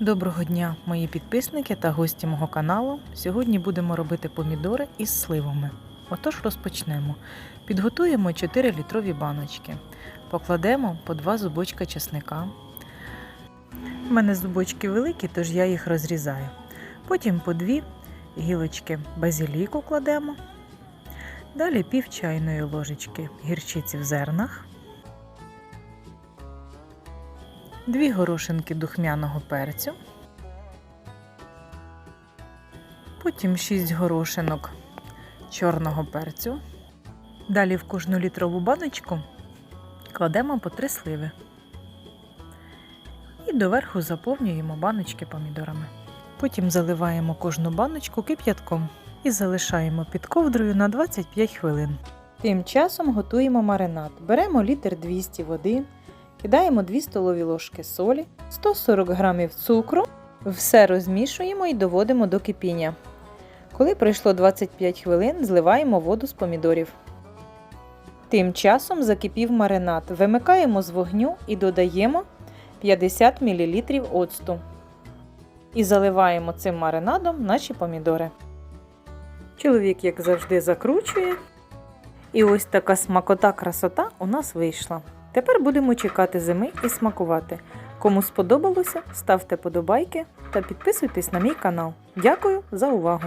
Доброго дня, мої підписники та гості мого каналу. Сьогодні будемо робити помідори із сливами. Отож розпочнемо. Підготуємо 4 літрові баночки. Покладемо по 2 зубочка чесника. У мене зубочки великі, тож я їх розрізаю. Потім по 2 гілочки базиліку кладемо. Далі пів чайної ложечки гірчиці в зернах. Дві горошинки духмяного перцю. Потім 6 горошинок чорного перцю. Далі в кожну літрову баночку кладемо по 3 сливи. І доверху заповнюємо баночки помідорами. Потім заливаємо кожну баночку кип'ятком і залишаємо під ковдрою на 25 хвилин. Тим часом готуємо маринад. Беремо літр 200 води, кидаємо 2 столові ложки солі, 140 г цукру, все розмішуємо і доводимо до кипіння. Коли пройшло 25 хвилин, зливаємо воду з помідорів. Тим часом закипів маринад. Вимикаємо з вогню і додаємо 50 мл оцту. І заливаємо цим маринадом наші помідори. Чоловік, як завжди, закручує. І ось така смакота красота у нас вийшла. Тепер будемо чекати зими і смакувати. Кому сподобалося, ставте подобайки та підписуйтесь на мій канал. Дякую за увагу!